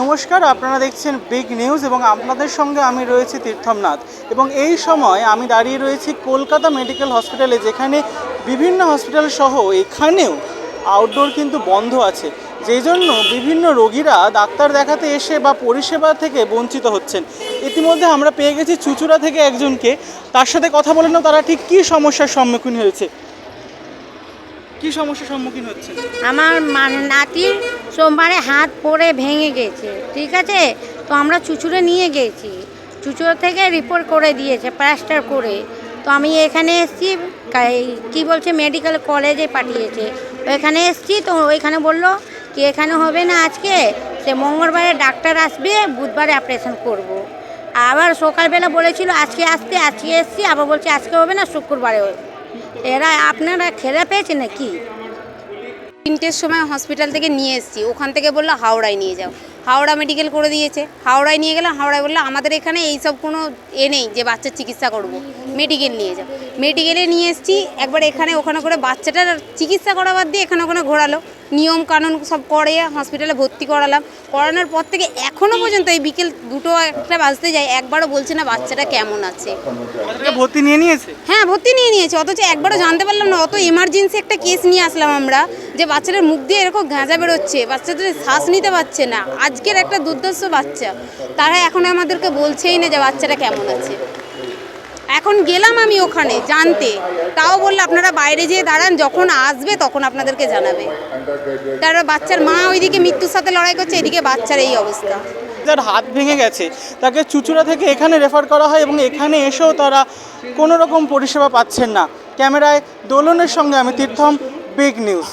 নমস্কার, আপনারা দেখছেন বিগ নিউজ এবং আপনাদের সঙ্গে আমি রয়েছি তীর্থমনাথ। এবং এই সময় আমি দাঁড়িয়ে রয়েছি কলকাতা মেডিকেল হসপিটালে, যেখানে বিভিন্ন হসপিটাল সহ এখানেও আউটডোর কিন্তু বন্ধ আছে। যেই জন্য বিভিন্ন রোগীরা ডাক্তার দেখাতে এসে বা পরিষেবা থেকে বঞ্চিত হচ্ছেন। ইতিমধ্যে আমরা পেয়ে গেছি চুচুড়া থেকে একজনকে। তার সাথে কথা বলে তারা ঠিক কী সমস্যার সম্মুখীন হয়েছে। কী সমস্যার সম্মুখীন হচ্ছে? আমার নাতির সোমবারে হাত পড়ে ভেঙে গেছে, ঠিক আছে? তো আমরা চুচুড়ে নিয়ে গেছি। চুচুড়ো থেকে রিপোর্ট করে দিয়েছে প্লাস্টার করে। তো আমি এখানে এসেছি কি বলছে মেডিকেল কলেজে পাঠিয়েছে। তো এখানে এসেছি, তো ওইখানে বলল কি, এখানে হবে না আজকে, সে মঙ্গলবারে ডাক্তার আসবে, বুধবারে অপারেশন করব। আবার সকালবেলা বলেছিল, আজকে আসতে, আজকে এসেছি। আবার বলছে, আজকে হবে না, শুক্রবারে হবে। এরা আপনারা খেলা পেয়েছে নাকি? তিনটের সময় হসপিটাল থেকে নিয়ে এসেছি। ওখান থেকে বলল, হাওড়ায় নিয়ে যাও। হাওড়া মেডিকেল করে দিয়েছে। হাওড়ায় নিয়ে গেলাম, হাওড়ায় বলল, আমাদের এখানে এইসব কোনো এ নেই যে বাচ্চার চিকিৎসা করব। মেডিকেল নিয়ে যাও। মেডিকেলে নিয়ে এসেছি, একবার এখানে ওখানে করে বাচ্চাটার চিকিৎসা করাবার দিয়ে এখানে ওখানে ঘোরালো। নিয়ম কানুন সব করে হসপিটালে ভর্তি করালাম। করানোর পর থেকে এখনও পর্যন্ত এই বিকেল দুটো একটা বাজতে যায় একবারও বলছে না বাচ্চাটা কেমন আছে। ভর্তি নিয়ে নিয়েছে? হ্যাঁ ভর্তি নিয়ে নিয়েছে অথচ একবারও জানতে পারলাম না অত এমার্জেন্সি একটা কেস নিয়ে আসলাম আমরা যে বাচ্চাটার মুখ দিয়ে এরকম গাঁজা বেরোচ্ছে বাচ্চাদের শ্বাস নিতে পারছে না আজকের একটা দুর্দর্শ বাচ্চা। তারা এখন আমাদেরকে বলছেই না যে বাচ্চাটা কেমন আছে। এখন গেলাম আমি ওখানে জানতে। তাও বলল, আপনারা বাইরে যেয়ে দাঁড়ান, যখন আসবে তখন আপনাদেরকে জানাবে। তার বাচ্চার মা ওইদিকে মৃত্যুর সাথে লড়াই করছে, এদিকে বাচ্চার এই অবস্থা। যার হাত ভেঙে গেছে, তাকে চুচুড়া থেকে এখানে রেফার করা হয় এবং এখানে এসেও তারা কোনো রকম পরিষেবা পাচ্ছেন না। ক্যামেরায় দোলনের সঙ্গে আমি তীর্থম বিগ নিউজ